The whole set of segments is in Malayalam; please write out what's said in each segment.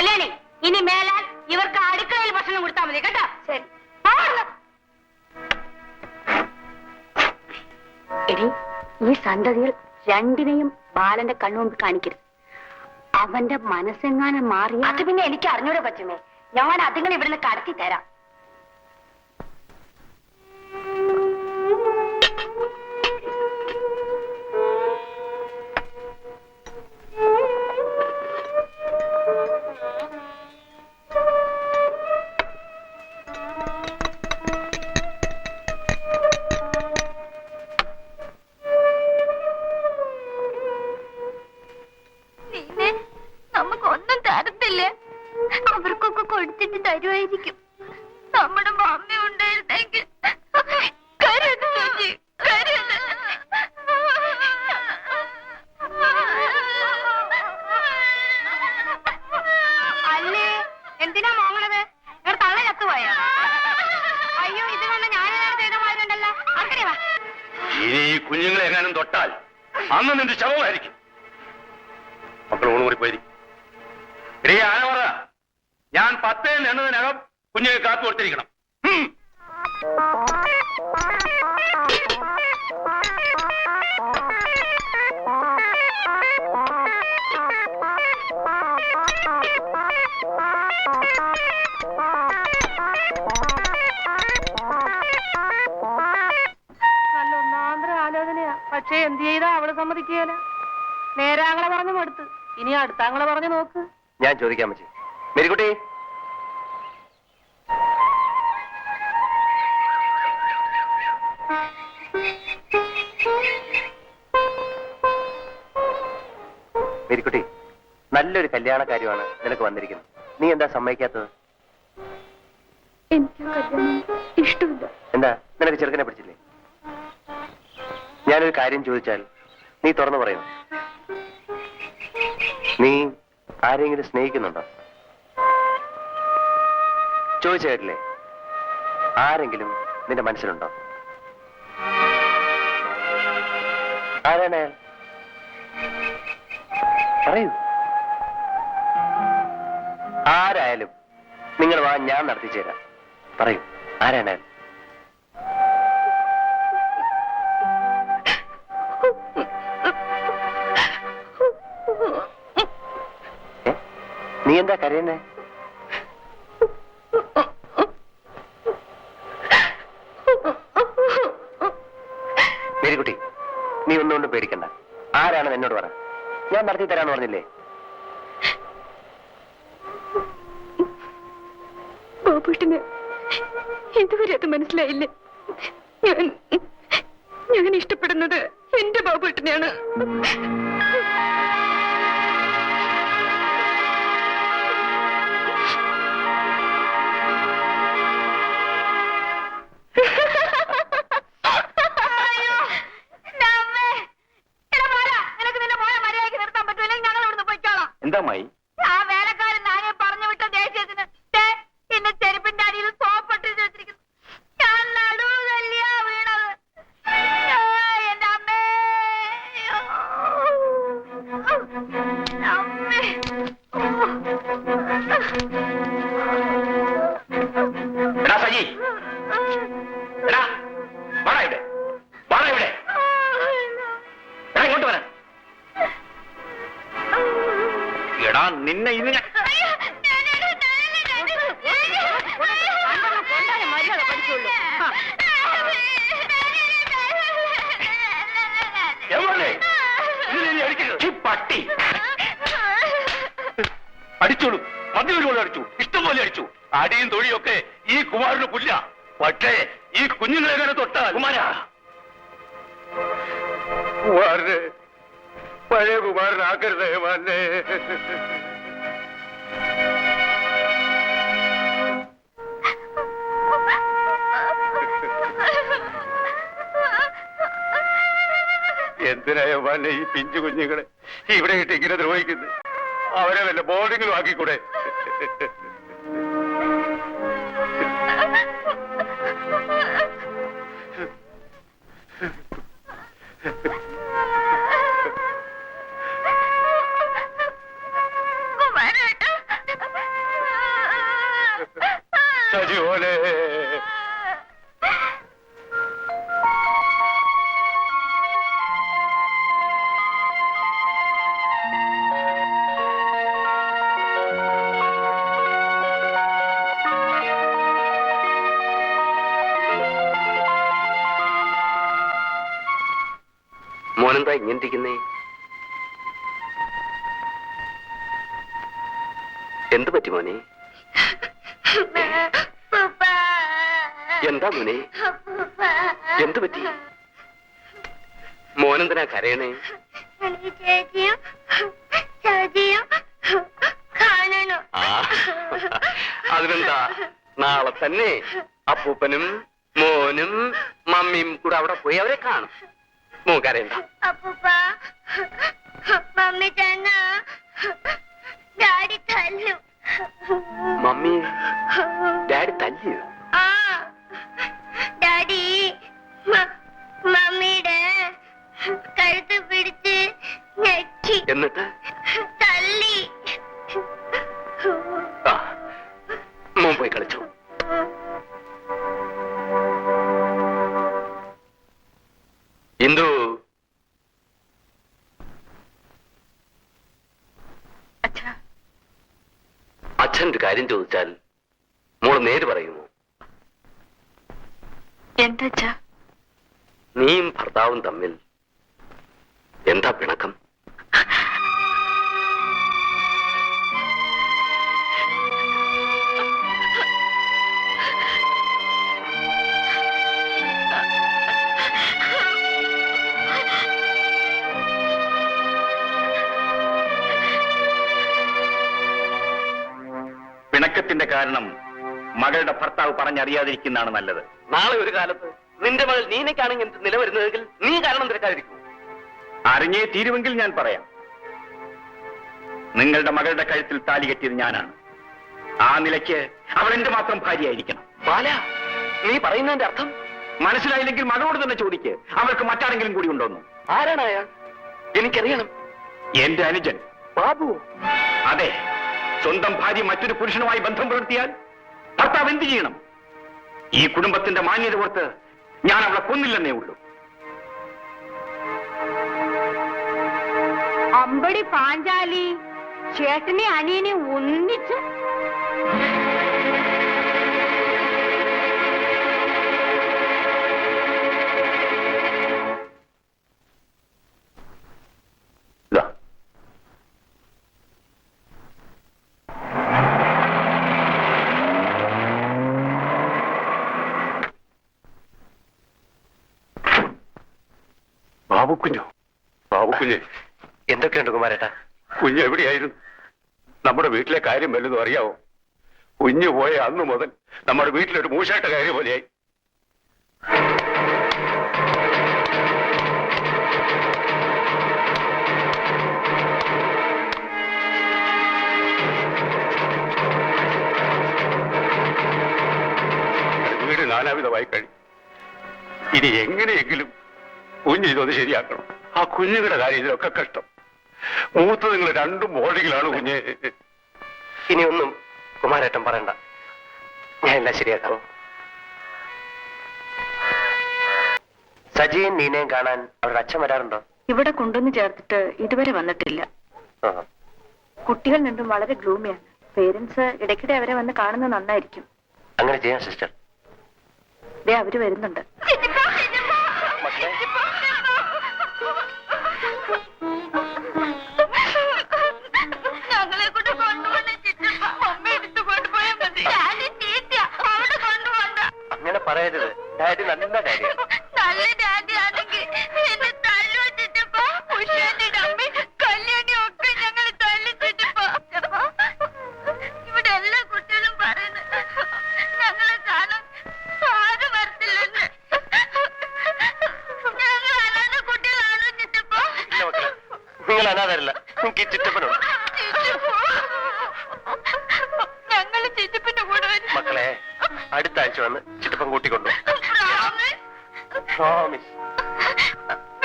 കല്യാണി ഇനി മേലാൽ ഇവർക്ക് അടുക്കളയിൽ ഭക്ഷണം കൊടുത്താൽ മതി കേട്ടോ? ശരി. എടി ഈ സന്തതികൾ രണ്ടിനെയും ബാലന്റെ കണ്ണുമുമ്പ് കാണിക്കരുത്. അവന്റെ മനസ്സെങ്ങാനും മാറി അത് പിന്നെ എനിക്ക് അറിഞ്ഞൂടെ പറ്റുമേ ഞാൻ അതുങ്ങൾ ഇവിടുന്ന് കടത്തി തരാം ഇനി ഈ കുഞ്ഞുങ്ങളെ എങ്ങാനും തൊട്ടാൽ അന്ന് നിന്റെ ശവമായിരിക്കും. മക്കൾ ഊണുകൂടി പോയിരിക്കും ഇടേ ആനവറ ഞാൻ പത്തേ എണ്ണതിനകം കുഞ്ഞുങ്ങൾ കാത്തു കൊടുത്തിരിക്കണം. പക്ഷേ എന്ത് ചെയ്താ അവൾ സമ്മതിക്കുകയല്ല നേരാങ്ങളെ പറഞ്ഞു മടുത്ത്. ഇനി അടുത്താങ്ങളെ പറഞ്ഞു നോക്ക്. ഞാൻ ചോദിക്കാൻ പറ്റി മെരിക്കുട്ടി. മെരിക്കുട്ടി നല്ലൊരു കല്യാണ കാര്യമാണ് നിനക്ക് വന്നിരിക്കുന്നത്. നീ എന്താ സമ്മതിക്കാത്തത്? എനിക്ക് ആ കല്യാണം ഇഷ്ടമില്ല. എന്താ? നിനക്ക് ചെറുക്കനെ പിടിച്ചില്ലേ? ഞാനൊരു കാര്യം ചോദിച്ചാൽ നീ തുറന്നു പറയൂ. നീ ആരെങ്കിലും സ്നേഹിക്കുന്നുണ്ടോ? ചോദിച്ചേട്ടില്ലേ ആരെങ്കിലും നിന്റെ മനസ്സിലുണ്ടോ? ആരാണ് അയാൾ? പറയൂ. ആരായാലും നിങ്ങൾ വാ ഞാൻ നടത്തിച്ചേരാം. പറയൂ ആരാണ് അയാൾ? നീ എന്താ കരയുന്നേ? മേരിക്കുട്ടി നീ ഒന്നുകൊണ്ടും പേടിക്കണ്ട. ആരാണെന്ന് എന്നോട് പറ. ഞാൻ നടത്തി തരാന്ന് പറഞ്ഞില്ലേ? ബാബുട്ടിന് ഇതുവരെ അത് മനസ്സിലായില്ലേ? ഞാൻ ഞാൻ ഇഷ്ടപ്പെടുന്നത് എന്റെ ബാബുട്ടിനെയാണ്. എടാ വാടാ ഇവിടെ. വാടാ ഇവിടെ. എടാ ഇങ്ങോട്ട് വരാൻ. എടാ നിന്നെ ഞാൻ പക്ഷേ ഈ കുഞ്ഞുങ്ങളെ വരെ തൊട്ടാ കുമാര. കുമാരനെ പഴയ കുമാരനാക്കരുത് മാന്നെ എന്തിനായ യവാനെ ഈ പിഞ്ചു കുഞ്ഞുങ്ങളെ ഇവിടെ ഇട്ട് ഇങ്ങനെ ദ്രോഹിക്കുന്നു? അവരെ വല്ല ബോർഡിങ്ങിലും ആക്കിക്കൂടെ? Ha ha ha. മോനെന്താ ഇങ്ങനെ എന്ത് പറ്റി മോനെ? എന്താ മോനെ? എന്ത് പറ്റി? മോനെന്തിനാ കരയണേ? അതിനെന്താ? നാളെ തന്നെ അപ്പൂപ്പനും മോനും മമ്മിയും കൂടെ അവിടെ പോയി അവരെ കാണും. മോൻ കരയണ്ട അപ്പൂപ്പ മമ്മി ചെന്ന ഡാഡി മോൾ നേര് പറയുന്നു. നീയും ഭർത്താവും തമ്മിൽ എന്താ പിണക്കം? പിണക്കത്തിന്റെ കാരണം മകളുടെ ഭർത്താവ് പറഞ്ഞറിയാതിരിക്കുന്നതാണ് നല്ലത്. നാളെ ഒരു കാലത്ത് നിന്റെ മകൾ നീനയ്ക്കാണെങ്കിൽ നിലവരുന്നതെങ്കിൽ നീ കാരണം തിരക്കാതിരിക്കും. അറിഞ്ഞേ തീരുമെങ്കിൽ ഞാൻ പറയാം. നിങ്ങളുടെ മകളുടെ കഴുത്തിൽ താലി കെട്ടിയത് ഞാനാണ്. ആ നിലയ്ക്ക് അവൾ എന്റെ മാത്രം ഭാര്യയായിരിക്കണം? ബാല നീ പറയുന്നതിന്റെ അർത്ഥം? മനസ്സിലായില്ലെങ്കിൽ മകളോട് തന്നെ ചോദിക്ക്. അവൾക്ക് മറ്റാരെങ്കിലും കൂടി ഉണ്ടോന്ന്. ആരാണ് അയാൾ? എനിക്കറിയണം. എന്റെ അനുജൻ. ബാബു. അതെ സ്വന്തം ഭാര്യ മറ്റൊരു പുരുഷനുമായി ബന്ധം പുലർത്തിയാൽ ഭർത്താവ് എന്ത് ചെയ്യണം? ഈ കുടുംബത്തിന്റെ മാന്യത ഓർത്ത് ഞാൻ അവളെ കൊന്നില്ലെന്നേ ഉള്ളൂ. അമ്പടി പാഞ്ചാലി ചേട്ടനെ അനിയനെ ഒന്നിച്ച്. ബാബുക്കുഞ്ഞ് എന്തൊക്കെയുണ്ട് കുമാരേട്ടാ? കുഞ്ഞ് എവിടെയായിരുന്നു? നമ്മുടെ വീട്ടിലെ കാര്യം വല്ലതും അറിയാവോ? കുഞ്ഞു പോയ അന്ന് മുതൽ നമ്മുടെ വീട്ടിലൊരു മൂശാട്ട കാര്യം പോലെയായി. വീട് നാനാവിധമായി കഴിഞ്ഞു. ഇനി എങ്ങനെയെങ്കിലും കുഞ്ഞ് ഇതൊന്ന് ശരിയാക്കണം. ആ കുഞ്ഞുങ്ങളുടെ കാര്യം ഇതിലൊക്കെ കഷ്ടം. മൂത്ത് നിങ്ങൾ രണ്ടും ബോർഡിങ്ങിലാണ് കുഞ്ഞ്. ഇനിയൊന്നും കുമാരേട്ടൻ പറയണ്ട. ഞാൻ എല്ലാം ശരിയാക്കാം. സജിയും നീനയും കാണാൻ അവരുടെ അച്ഛൻ വരാറുണ്ടോ? ഇവിടെ കൊണ്ടുവന്ന് ചേർത്തിട്ട് ഇതുവരെ വന്നിട്ടില്ല. കുട്ടികൾ രണ്ടും വളരെ ഗ്ലൂമിയാണ് പേരൻസ് ഇടയ്ക്കിടെ അവരെ വന്ന് കാണുന്നത് നന്നായിരിക്കും. അങ്ങനെ ചെയ്യാം സിസ്റ്റർ. ദേ അവർ വരുന്നുണ്ട്. പറയരുത്. ഡാഡി നല്ല ഡാഡിയാണ് നല്ല ഡാഡി ആണെങ്കിൽ എന്നെ ഉഷാന്റെ കല്യാണി ഒക്കെ ഞങ്ങൾ ഇവിടെ എല്ലാ കുട്ടികളും പറയുന്നു ഞങ്ങളെ കാണാൻ ആരും വരത്തില്ലെന്ന്. ഞങ്ങൾ അല്ലാതെ കുട്ടികളാണോ ചിറ്റപ്പ തരാതരില്ല എനിക്ക് ഈ ചിറ്റപ്പനുണ്ട്. ഞങ്ങൾ ചിറ്റപ്പന്റെ കൂടെ മക്കളെ അടുത്ത ആഴ്ച വന്ന് ചിറ്റപ്പൻ കൂട്ടിക്കൊണ്ടു. പ്രോമിസ്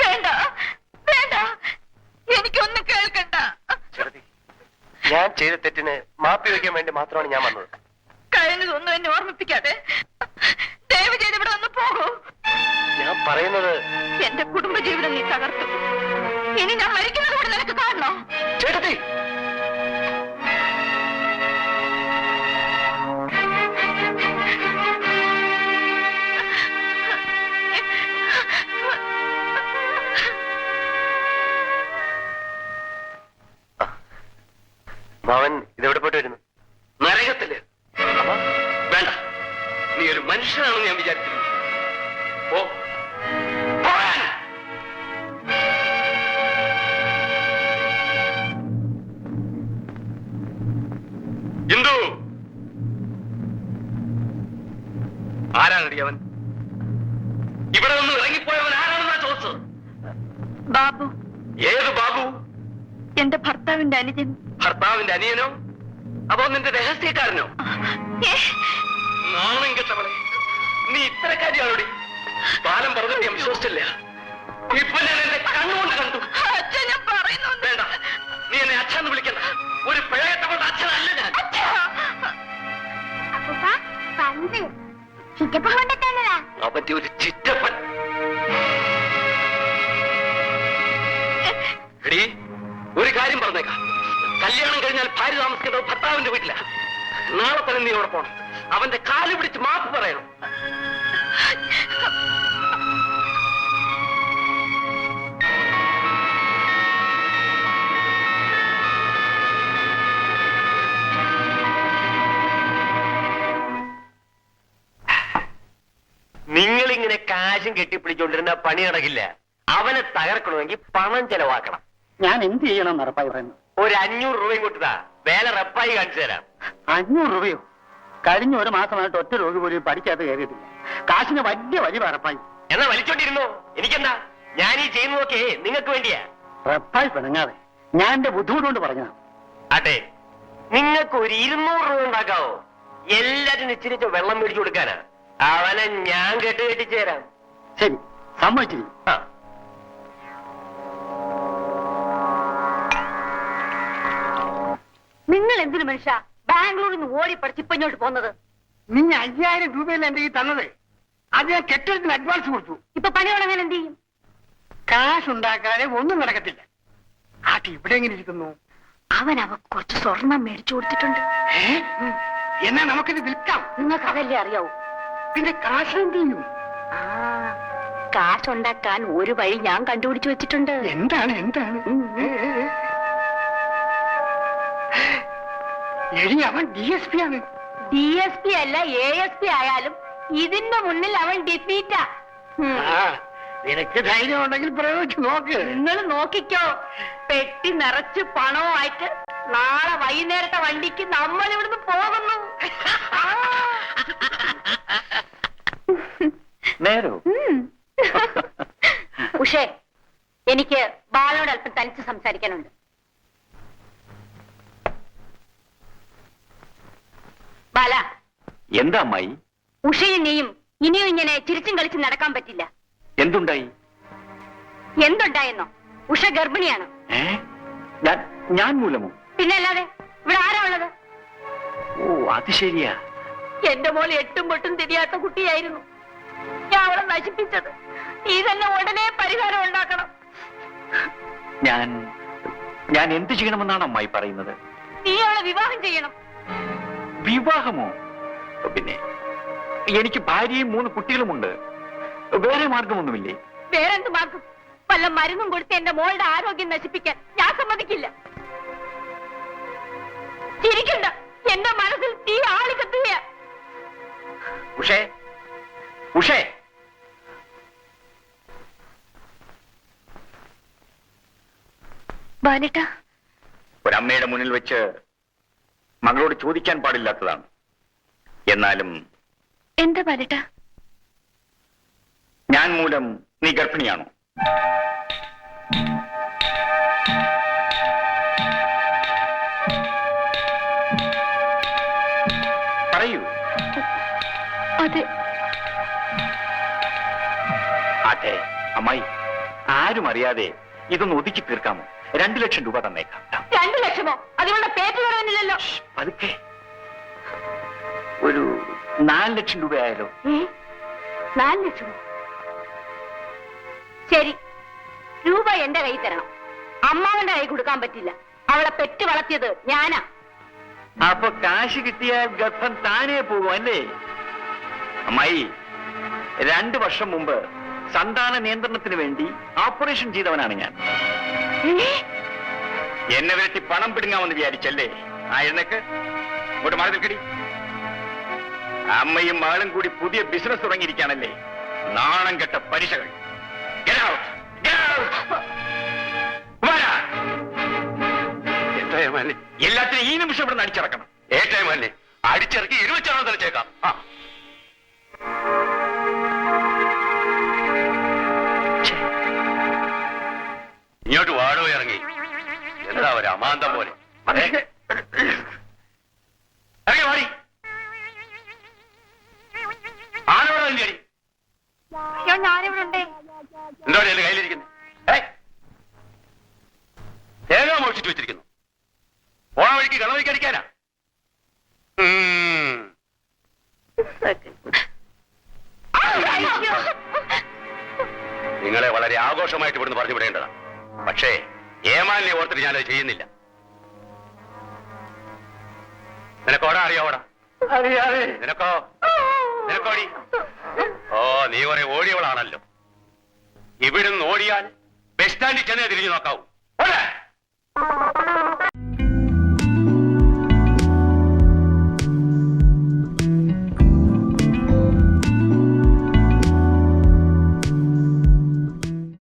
വേണ്ട വേണ്ട. എനിക്കൊന്നും കേൾക്കണ്ട. ഞാൻ ചെയ്ത തെറ്റിന് മാപ്പി വയ്ക്കാൻ വേണ്ടി മാത്രമാണ് ഞാൻ വന്നത്. കഴിഞ്ഞതൊന്നും എന്നെ ഓർമ്മിപ്പിക്കാതെ ദയവ് ചെയ്ത് ഇവിടെ ഒന്ന് പോകൂ. ഞാൻ പറയുന്നത് എന്റെ കുടുംബജീവിതം നീ തകർത്തു. ഇനി ഞാൻ മരിക്കുന്നത് കൂടെ നിനക്ക് കാണണോ ചേട്ടത്തി മാവൻ ഇതെവിടെ പോയിട്ട് വരുന്നു? നരകത്തിൽ. വേണ്ട. നീ ഒരു മനുഷ്യനാണെന്ന് ഞാൻ വിചാരിച്ചിരുന്നു ഓ. ഇന്ദു! ആരാണടി അവൻ? ഇവിടെ നിന്ന് ഇറങ്ങിപ്പോയവൻ ആരാണെന്നാ ചോദിച്ചത്? ബാബു. ഏത് ബാബു? എന്റെ ഭർത്താവിന്റെ അനുജൻ. ഭർത്താവിന്റെ അനിയനോ? അതോ നിന്റെ രഹസ്യക്കാരനോ? നാണം കെട്ടവളെ നീ ഇത്തരക്കാരിയാണോടി ബാലം പറഞ്ഞു ഞാൻ വിശ്വസിച്ചില്ല. ഇപ്പൊ ഞാൻ എന്റെ കണ്ണുകൊണ്ട് കണ്ടു. ഞാൻ പറയുന്നു. വേണ്ട. നീ എന്നെ അച്ഛന്ന് വിളിക്കണ്ട. ഒരു പിഴയത്തവളുടെ അച്ഛനല്ല ഞാൻ. അവന്റെ ഒരു ചിറ്റപ്പൻ. എടീ ഒരു കാര്യം പറഞ്ഞേക്കാം. കല്യാണം കഴിഞ്ഞാൽ ഭാര്യ താമസിക്കുന്നത് ഭർത്താവിന്റെ വീട്ടില. നാളെ തന്നെ നീ അവിടെ പോണം. അവന്റെ കാൽ പിടിച്ച് മാപ്പ് പറയണം. നിങ്ങളിങ്ങനെ കാശും കെട്ടിപ്പിടിച്ചോണ്ടിരുന്ന പണി നടക്കില്ല അവനെ തകർക്കണമെങ്കിൽ പണം ചെലവാക്കണം. ഞാൻ എന്ത് ചെയ്യണം ഉറപ്പായി പറയുന്നു. ഒരു അഞ്ഞൂറ് രൂപയും കൊടുത്താ വേല റപ്പായി കാണിച്ചു തരാം. അഞ്ഞൂറ് രൂപയോ? കഴിഞ്ഞ ഒരു മാസമായിട്ട് ഒറ്റ രോഗി പോലും പഠിക്കാത്ത കയറിയിട്ടില്ല. കാശിന് വലിയ വലിയ ഉറപ്പായി എന്നാ വലിച്ചോണ്ടിരുന്നു? എനിക്കെന്താ? ഞാൻ ഈ ചെയ്യുന്നതൊക്കെ നിങ്ങൾക്ക് വേണ്ടിയാ. ഉറപ്പായി പിണങ്ങാതെ. ഞാൻ എന്റെ ബുദ്ധിമുട്ട് കൊണ്ട് പറഞ്ഞതാ. അതെ നിങ്ങൾക്ക് ഒരു ഇരുന്നൂറ് രൂപ ഉണ്ടാക്കാവോ? എല്ലാരും ഇച്ചിരി വെള്ളം മേടിച്ചു കൊടുക്കാനാ. അവനെ ഞാൻ കെട്ട് കെട്ടിച്ചു തരാം ശരി സമ്മതിച്ചിരിക്കും ആ. നിങ്ങൾ എന്തിനു മനുഷ്യ ബാംഗ്ലൂരിൽ നിന്ന് ഓടി പഠിച്ച് ഇപ്പൊ ഇങ്ങോട്ട് പോന്നത് നീ അയ്യായിരം രൂപയല്ലേ എന്റെ ഈ തന്നത്? അത് ഞാൻ കെട്ടിടത്തിന് അഡ്വാൻസ് കൊടുത്തു. ഇപ്പൊ പണി തുടങ്ങാൻ എന്ത് ചെയ്യും? കാശ് ഉണ്ടാക്കാതെ ഒന്നും നടക്കത്തില്ല. ആട്ടി ഇവിടെ എങ്ങനെ ഇരിക്കുന്നു? അവൻ അവ കുറച്ച് സ്വർണം മേടിച്ചു കൊടുത്തിട്ടുണ്ട്. ഏ? എന്നാ നമുക്കിത് വിൽക്കാം. നിങ്ങൾക്ക് അതല്ലേ അറിയാവൂ? പിന്നെ കാശ് എന്ത് ചെയ്യും? ആ കാശുണ്ടാക്കാൻ ഒരു വഴി ഞാൻ കണ്ടുപിടിച്ചു വെച്ചിട്ടുണ്ട്. എന്താണ് എന്താണ്? ഉം. ഏ, ഏ, ഏ. എടി അവൻ ഡി എസ് പി ആണ്. ഡി എസ് പി അല്ല എ എസ് പി ആയാലും ഇതിന്റെ മുന്നിൽ അവൻ ഡിഫീറ്റാ നിനക്ക് ധൈര്യം ഉണ്ടെങ്കിൽ പ്രയോഗിച്ച് നോക്ക്. നിങ്ങൾ നോക്കിക്കോ പെട്ടി നിറച്ച് പണവുമായിട്ട് നാളെ വൈകുന്നേരത്തെ വണ്ടിക്ക് നമ്മൾ ഇവിടുന്ന് പോകുന്നു. നേരോ. ഉഷേ എനിക്ക് ബാലോട് അല്പം തനിച്ച് സംസാരിക്കാനുണ്ട്. ബാല. എന്താ അമ്മായി? ഉഷയും നീയും ഇനിയും ഇങ്ങനെ ചിരിച്ചും കളിച്ചും നടക്കാൻ പറ്റില്ല. എന്തുണ്ടായി? എന്തുണ്ടായെന്നോ? ഉഷ ഗർഭിണിയാണ്. ഏ? ഞാൻ ഞാൻ മൂലമോ? പിന്നല്ലാതെ ഇവിടെ ആരാ ഉള്ളത്? ഓ അത് ശരിയാ. എന്റെ മോൾ എട്ടും പൊട്ടും തിരിയാത്ത കുട്ടിയായിരുന്നു. ഞാൻ അവളെ നശിപ്പിച്ചത്. നീ തന്നെ ഉടനെ പരിഹാരം ഉണ്ടാക്കണം. ഞാൻ ഞാൻ എന്ത് ചെയ്യണമെന്നാണ് അമ്മായി പറയുന്നത്? നീ അവളെ വിവാഹം ചെയ്യണം. വിവാഹമോ? പിന്നെ എനിക്ക് ഭാര്യയും മൂന്ന് കുട്ടികളുമുണ്ട്. വേറെ മാർഗമൊന്നുമില്ലേ? വേറെന്ത് മാർഗം? വല്ല മരുന്നും കൊടുത്ത് എന്റെ മോളുടെ ആരോഗ്യം നശിപ്പിക്കാൻ ഞാൻ സമ്മതിക്കില്ല. ചിരിക്കണ്ട. എന്റെ മനസ്സിൽ തീ ആളി കത്തുകയാ. ഉഷേ ഉഷേ. ബാലേട്ട. ഒരമ്മയുടെ മുന്നിൽ വെച്ച് മകളോട് ചോദിക്കാൻ പാടില്ലാത്തതാണ്. എന്നാലും എന്താ പാലിട്ട? ഞാൻ മൂലം നീ ഗർഭിണിയാണോ? പറയൂ. അതെ അതെ അമ്മായി ആരും അറിയാതെ ഇതൊന്ന് ഒതുക്കി തീർക്കാമോ? രണ്ടു ലക്ഷം രൂപ തന്നേക്കാം. രണ്ടു അതിവളുടെ അതിനുള്ള പേറ്റ് കുറവന്നില്ലല്ലോ പതുക്കെ. ഒരു നാല് ലക്ഷം രൂപയായാലോ? നാല് ലക്ഷമോ? ശരി. രൂപ എന്റെ കൈ തരണം. അമ്മാവന്റെ കൈ കൊടുക്കാൻ പറ്റില്ല. അവളെ പെറ്റ് വളർത്തിയത് ഞാനാ. അപ്പൊ കാശ് കിട്ടിയാൽ ഗർഭം താനേ പോകും അല്ലേ? അമ്മായി രണ്ടു വർഷം മുമ്പ് സന്താന നിയന്ത്രണത്തിന് വേണ്ടി ഓപ്പറേഷൻ ചെയ്തവനാണ് ഞാൻ. എന്നെ വിരട്ടി പണം പിടുങ്ങാമെന്ന് വിചാരിച്ചല്ലേ? ആ എഴുന്നേക്ക്. ഇങ്ങോട്ട് മാറി നിൽക്കടി. അമ്മയും മകളും കൂടി പുതിയ ബിസിനസ് തുടങ്ങിയിരിക്കാണല്ലേ നാണം കെട്ട പലിശകൾ. യമാനെ എല്ലാത്തിനും ഈ നിമിഷം ഇവിടെ നിന്ന് അടിച്ചിറക്കണം ഏറ്റവും അടിച്ചിറക്കി ഇരുവച്ചാണോ തെളിച്ചേക്കാം ആ. നിങ്ങളെ വളരെ ആഘോഷമായിട്ട് ഇവിടുന്ന് പറഞ്ഞു വിടേണ്ടതാണ് പക്ഷേ ഏമാലിനെ ഓർത്തിട്ട് ഞാനത് ചെയ്യുന്നില്ല. നിനക്ക് അറിയാവോടാ നിനക്കോ? നിനക്കോടി ഓ നീ ഒരു ഓടിയവളാണല്ലോ. ഇവിടുന്ന് ഓടിയാൽ ബസ് സ്റ്റാൻഡിൽ ചെന്നേ തിരിഞ്ഞു നോക്കാവൂ.